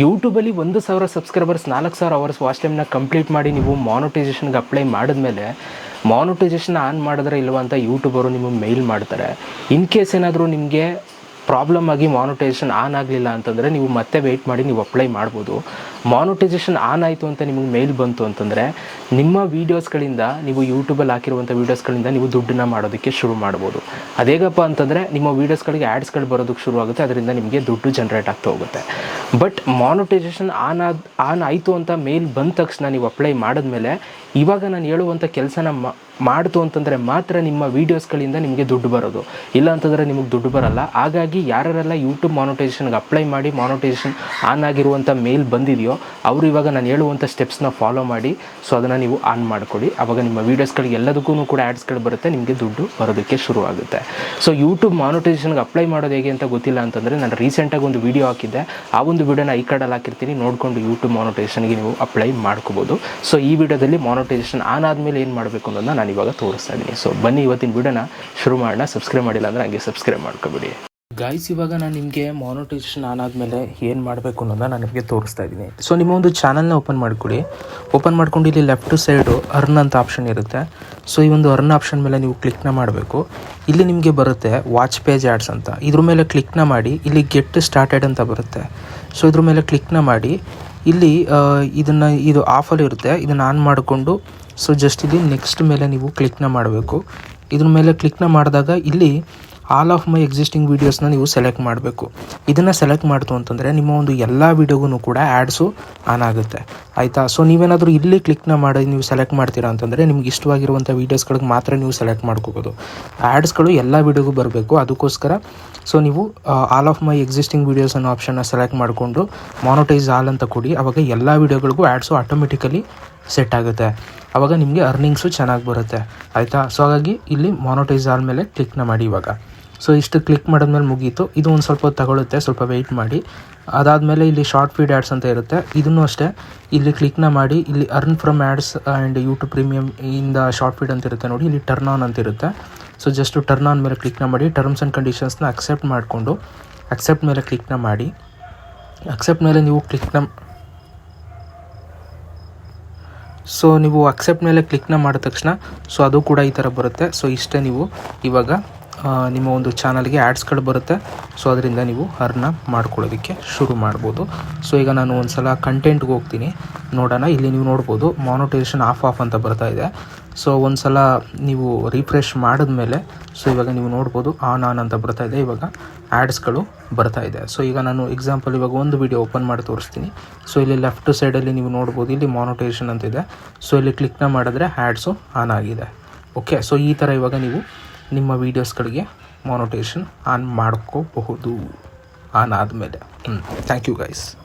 ಯೂಟ್ಯೂಬಲ್ಲಿ ಒಂದು ಸಾವಿರ ಸಬ್ಸ್ಕ್ರೈಬರ್ಸ್ ನಾಲ್ಕು ಸಾವಿರ ಅವರ್ಸ್ ವಾಚ್ ಟೈಮ್ನ ಕಂಪ್ಲೀಟ್ ಮಾಡಿ ನೀವು ಮಾನಿಟೈಸೇಷನ್ಗೆ ಅಪ್ಲೈ ಮಾಡಿದ್ಮೇಲೆ ಮಾನಿಟೈಸೇಷನ್ ಆನ್ ಮಾಡಿದ್ರೆ ಇಲ್ಲವಂತ ಅಂತ ಯೂಟ್ಯೂಬರು ನಿಮಗೆ ಮೇಲ್ ಮಾಡ್ತಾರೆ. ಇನ್ ಕೇಸ್ ಏನಾದರೂ ನಿಮಗೆ ಪ್ರಾಬ್ಲಮ್ ಆಗಿ ಮಾನಿಟೈಸೇಷನ್ ಆನ್ ಆಗಲಿಲ್ಲ ಅಂತಂದರೆ ನೀವು ಮತ್ತೆ ವೆಯ್ಟ್ ಮಾಡಿ ನೀವು ಅಪ್ಲೈ ಮಾಡ್ಬೋದು. ಮಾನಿಟೈಸೇಷನ್ ಆನ್ ಆಯಿತು ಅಂತ ನಿಮಗೆ ಮೇಲ್ ಬಂತು ಅಂತಂದರೆ, ನಿಮ್ಮ ವೀಡಿಯೋಸ್ಗಳಿಂದ ನೀವು ಯೂಟ್ಯೂಬಲ್ಲಿ ಹಾಕಿರುವಂಥ ವೀಡಿಯೋಸ್ಗಳಿಂದ ನೀವು ದುಡ್ಡನ್ನ ಮಾಡೋದಕ್ಕೆ ಶುರು ಮಾಡ್ಬೋದು. ಅದೇಗಪ್ಪ ಅಂತಂದರೆ, ನಿಮ್ಮ ವೀಡಿಯೋಸ್ಗಳಿಗೆ ಆ್ಯಡ್ಸ್ಗಳು ಬರೋದಕ್ಕೆ ಶುರು ಆಗುತ್ತೆ, ಅದರಿಂದ ನಿಮಗೆ ದುಡ್ಡು ಜನ್ರೇಟ್ ಆಗ್ತಾ ಹೋಗುತ್ತೆ. ಬಟ್ ಮಾನಿಟೈಸೇಷನ್ ಆನ್ ಆದ ಆನ್ ಆಯಿತು ಅಂತ ಮೇಲ್ ಬಂದ ತಕ್ಷಣ ನೀವು ಅಪ್ಲೈ ಮಾಡಿದ್ಮೇಲೆ, ಇವಾಗ ನಾನು ಹೇಳುವಂಥ ಕೆಲಸನ ಮಾಡ್ತು ಅಂತಂದರೆ ಮಾತ್ರ ನಿಮ್ಮ ವೀಡಿಯೋಸ್ಗಳಿಂದ ನಿಮಗೆ ದುಡ್ಡು ಬರೋದು. ಇಲ್ಲ ಅಂತಂದರೆ ನಿಮಗೆ ದುಡ್ಡು ಬರಲ್ಲ. ಹಾಗಾಗಿ ಯಾರೆಲ್ಲ ಯೂಟ್ಯೂಬ್ ಮಾನಿಟೈಸೇಷನ್ಗೆ ಅಪ್ಲೈ ಮಾಡಿ ಮಾನಿಟೈಸೇಷನ್ ಆನ್ ಆಗಿರುವಂಥ ಮೇಲ್ ಬಂದಿದೆಯೋ ಅವರು ಇವಾಗ ನಾನು ಹೇಳುವಂಥ ಸ್ಟೆಪ್ಸ್ನ ಫಾಲೋ ಮಾಡಿ ಸೊ ಅದನ್ನು ನೀವು ಆನ್ ಮಾಡಿಕೊಡಿ ಆವಾಗ ನಿಮ್ಮ ವೀಡಿಯೋಸ್ಗಳಿಗೆ ಎಲ್ಲದಕ್ಕೂ ಕೂಡ ಆ್ಯಡ್ಸ್ಗಳು ಬರುತ್ತೆ, ನಿಮಗೆ ದುಡ್ಡು ಬರೋದಕ್ಕೆ ಶುರು ಆಗುತ್ತೆ. ಸೊ ಯೂಟ್ಯೂಬ್ ಮಾನಿಟೈಸೇಷನ್ಗೆ ಅಪ್ಲೈ ಮಾಡೋದು ಹೇಗೆ ಅಂತ ಗೊತ್ತಿಲ್ಲ ಅಂತಂದರೆ, ನಾನು ರೀಸೆಂಟಾಗಿ ಒಂದು ವಿಡಿಯೋ ಹಾಕಿದ್ದೆ. ಆ ಒಂದು ವಿಡಿಯೋನ ಈ ಕಡೆಲ್ಲಿ ಹಾಕಿರ್ತೀನಿ, ನೋಡಿಕೊಂಡು ಯೂಟ್ಯೂಬ್ ಮಾನಿಟೈಸೇಷನ್ಗೆ ನೀವು ಅಪ್ಲೈ ಮಾಡ್ಕೋಬೋದು. ಸೊ ಈ ವಿಡಿಯೋದಲ್ಲಿ ಮಾನಿಟೈಸೇಷನ್ ಆನ್ ಆದಮೇಲೆ ಏನು ಮಾಡಬೇಕು ಅನ್ನೋದನ್ನ ನಾನು ಇವಾಗ ತೋರಿಸ್ತಾ ಇದ್ದೀನಿ. ಸೊ ಬನ್ನಿ ಇವತ್ತಿನ ವಿಡಿಯೋನ ಶುರು ಮಾಡೋಣ. ಸಬ್ಸ್ಕ್ರೈಬ್ ಮಾಡಿಲ್ಲ ಅಂದರೆ ಹಂಗೆ ಸಬ್ಸ್ಕ್ರೈಬ್ ಮಾಡ್ಕೊಬಿಡಿ. ಗೈಸ್ ಇವಾಗ ನಾನು ನಿಮಗೆ ಮಾನಿಟೈಸೇಷನ್ ಆನ್ ಆದಮೇಲೆ ಏನು ಮಾಡಬೇಕು ಅನ್ನೋದನ್ನ ನಾನು ನಿಮಗೆ ತೋರಿಸ್ತಾ ಇದ್ದೀನಿ. ಸೊ ನಿಮ್ಮ ಒಂದು ಚಾನಲ್ನ ಓಪನ್ ಮಾಡಿಕೊಡಿ. ಓಪನ್ ಮಾಡ್ಕೊಂಡು ಇಲ್ಲಿ ಲೆಫ್ಟ್ ಸೈಡು ಅರ್ನ್ ಅಂತ ಆಪ್ಷನ್ ಇರುತ್ತೆ. ಸೊ ಈ ಒಂದು ಅರ್ನ್ ಆಪ್ಷನ್ ಮೇಲೆ ನೀವು ಕ್ಲಿಕ್ನ ಮಾಡಬೇಕು. ಇಲ್ಲಿ ನಿಮಗೆ ಬರುತ್ತೆ ವಾಚ್ ಪೇಜ್ ಆ್ಯಡ್ಸ್ ಅಂತ. ಇದ್ರ ಮೇಲೆ ಕ್ಲಿಕ್ನ ಮಾಡಿ, ಇಲ್ಲಿ ಗೆಟ್ ಸ್ಟಾರ್ಟೆಡ್ ಅಂತ ಬರುತ್ತೆ. ಸೊ ಇದ್ರ ಮೇಲೆ ಕ್ಲಿಕ್ನ ಮಾಡಿ, ಇಲ್ಲಿ ಇದನ್ನು, ಇದು ಆಫಲ್ಲಿ ಇರುತ್ತೆ. ಇದನ್ನು ಆನ್ ಮಾಡಿಕೊಂಡು ಸೊ ಜಸ್ಟ್ ಇಲ್ಲಿ ನೆಕ್ಸ್ಟ್ ಮೇಲೆ ನೀವು ಕ್ಲಿಕ್ನ ಮಾಡಬೇಕು. ಇದ್ರ ಮೇಲೆ ಕ್ಲಿಕ್ನ ಮಾಡಿದಾಗ ಇಲ್ಲಿ ಆಲ್ ಆಫ್ ಮೈ ಎಕ್ಸಿಸ್ಟಿಂಗ್ ವೀಡಿಯೋಸ್ನ ನೀವು ಸೆಲೆಕ್ಟ್ ಮಾಡಬೇಕು. ಇದನ್ನು ಸೆಲೆಕ್ಟ್ ಮಾಡ್ತು ಅಂತಂದರೆ ನಿಮ್ಮ ಒಂದು ಎಲ್ಲ ವೀಡಿಯೋಗೂ ಕೂಡ ಆ್ಯಡ್ಸು ಆನ್ ಆಗುತ್ತೆ. ಆಯಿತಾ? ಸೊ ನೀವೇನಾದರೂ ಇಲ್ಲಿ ಕ್ಲಿಕ್ನ ಮಾಡಿ ನೀವು ಸೆಲೆಕ್ಟ್ ಮಾಡ್ತೀರಾ ಅಂತಂದರೆ ನಿಮ್ಗೆ ಇಷ್ಟವಾಗಿರುವಂಥ ವೀಡಿಯೋಸ್ಗಳಿಗೆ ಮಾತ್ರ ನೀವು ಸೆಲೆಕ್ಟ್ ಮಾಡ್ಕೋಬೋದು. ಆ್ಯಡ್ಸ್ಗಳು ಎಲ್ಲ ವೀಡಿಯೋಗೂ ಬರಬೇಕು. ಅದಕ್ಕೋಸ್ಕರ ಸೊ ನೀವು all of my existing videos ಅನ್ನೋ ಆಪ್ಷನ್ನ ಸೆಲೆಕ್ಟ್ ಮಾಡಿಕೊಂಡು ಮಾನಿಟೈಸ್ ಆಲ್ ಅಂತ ಕೊಡಿ ಅವಾಗ ಎಲ್ಲ ವೀಡಿಯೋಗಳಿಗೂ ಆ್ಯಡ್ಸು ಆಟೋಮೆಟಿಕಲಿ ಸೆಟ್ ಆಗುತ್ತೆ. ಆವಾಗ ನಿಮಗೆ ಅರ್ನಿಂಗ್ಸು ಚೆನ್ನಾಗಿ ಬರುತ್ತೆ. ಆಯಿತಾ? ಸೊ ಹಾಗಾಗಿ ಇಲ್ಲಿ ಮಾನಿಟೈಸ್ ಆದಮೇಲೆ ಕ್ಲಿಕ್ನ ಮಾಡಿ ಇವಾಗ. ಸೊ ಇಷ್ಟು ಕ್ಲಿಕ್ ಮಾಡಿದ್ಮೇಲೆ ಮುಗೀತು. ಇದು ಒಂದು ಸ್ವಲ್ಪ ತಗೊಳುತ್ತೆ, ಸ್ವಲ್ಪ ವೆಯ್ಟ್ ಮಾಡಿ. ಅದಾದಮೇಲೆ ಇಲ್ಲಿ ಶಾರ್ಟ್ ಫೀಡ್ ಆ್ಯಡ್ಸ್ ಅಂತ ಇರುತ್ತೆ. ಇದನ್ನು ಅಷ್ಟೇ. ಇಲ್ಲಿ ಕ್ಲಿಕ್ನ ಮಾಡಿ. ಇಲ್ಲಿ earn from ads and YouTube premium ಇಂದ ಶಾರ್ಟ್ ಫೀಡ್ ಅಂತ ಇರುತ್ತೆ ನೋಡಿ. ಇಲ್ಲಿ ಟರ್ನ್ ಆನ್ ಅಂತ ಇರುತ್ತೆ. ಸೊ ಜಸ್ಟು ಟರ್ನ್ ಆನ್ ಮೇಲೆ ಕ್ಲಿಕ್ನ ಮಾಡಿ. ಟರ್ಮ್ಸ್ ಆ್ಯಂಡ್ ಕಂಡೀಷನ್ಸ್ನ ಅಕ್ಸೆಪ್ಟ್ ಮಾಡಿಕೊಂಡು ಅಕ್ಸೆಪ್ಟ್ ಮೇಲೆ ಕ್ಲಿಕ್ನ ಮಾಡಿ. ಅಕ್ಸೆಪ್ಟ್ ಮೇಲೆ ನೀವು ಕ್ಲಿಕ್ನ ಸೊ ನೀವು ಅಕ್ಸೆಪ್ಟ್ ಮೇಲೆ ಕ್ಲಿಕ್ನ ಮಾಡಿದ ತಕ್ಷಣ ಸೊ ಅದು ಕೂಡ ಈ ಥರ ಬರುತ್ತೆ. ಸೊ ಇಷ್ಟೇ ನೀವು ಇವಾಗ ನಿಮ್ಮ ಒಂದು ಚಾನಲ್ಗೆ ಆ್ಯಡ್ಸ್ಗಳು ಬರುತ್ತೆ. ಸೊ ಅದರಿಂದ ನೀವು ಅರ್ನ ಮಾಡ್ಕೊಳ್ಳೋದಕ್ಕೆ ಶುರು ಮಾಡ್ಬೋದು. ಸೊ ಈಗ ನಾನು ಒಂದು ಸಲ ಕಂಟೆಂಟ್ಗೆ ಹೋಗ್ತೀನಿ. ನೋಡೋಣ, ಇಲ್ಲಿ ನೀವು ನೋಡ್ಬೋದು ಮಾನಿಟೈಸೇಷನ್ ಆಫ್ ಆಫ್ ಅಂತ ಬರ್ತಾ ಇದೆ. ಸೊ ಒಂದು ಸಲ ನೀವು ರಿಫ್ರೆಶ್ ಮಾಡಿದ್ಮೇಲೆ ಸೊ ಇವಾಗ ನೀವು ನೋಡ್ಬೋದು ಆನ್ ಆನ್ ಅಂತ ಬರ್ತಾ ಇದೆ. ಇವಾಗ ಆ್ಯಡ್ಸ್ಗಳು ಬರ್ತಾ ಇದೆ. ಸೊ ಈಗ ನಾನು ಎಕ್ಸಾಂಪಲ್ ಇವಾಗ ಒಂದು ವಿಡಿಯೋ ಓಪನ್ ಮಾಡಿ ತೋರಿಸ್ತೀನಿ. ಸೊ ಇಲ್ಲಿ ಲೆಫ್ಟ್ ಸೈಡಲ್ಲಿ ನೀವು ನೋಡ್ಬೋದು, ಇಲ್ಲಿ ಮಾನಿಟೈಸೇಷನ್ ಅಂತಿದೆ ಸೊ ಇಲ್ಲಿ ಕ್ಲಿಕ್ನ ಮಾಡಿದ್ರೆ ಆ್ಯಡ್ಸು ಆನ್ ಆಗಿದೆ. ಓಕೆ ಸೊ ಈ ಥರ ಇವಾಗ ನೀವು ನಿಮ್ಮ ವೀಡಿಯೋಸ್ಗಳಿಗೆ ಮಾನಿಟೇಷನ್ ಆನ್ ಮಾಡ್ಕೋಬಹುದು. ಆನ್ ಆದಮೇಲೆ. ಹ್ಞೂ ಥ್ಯಾಂಕ್ ಯು ಗೈಸ್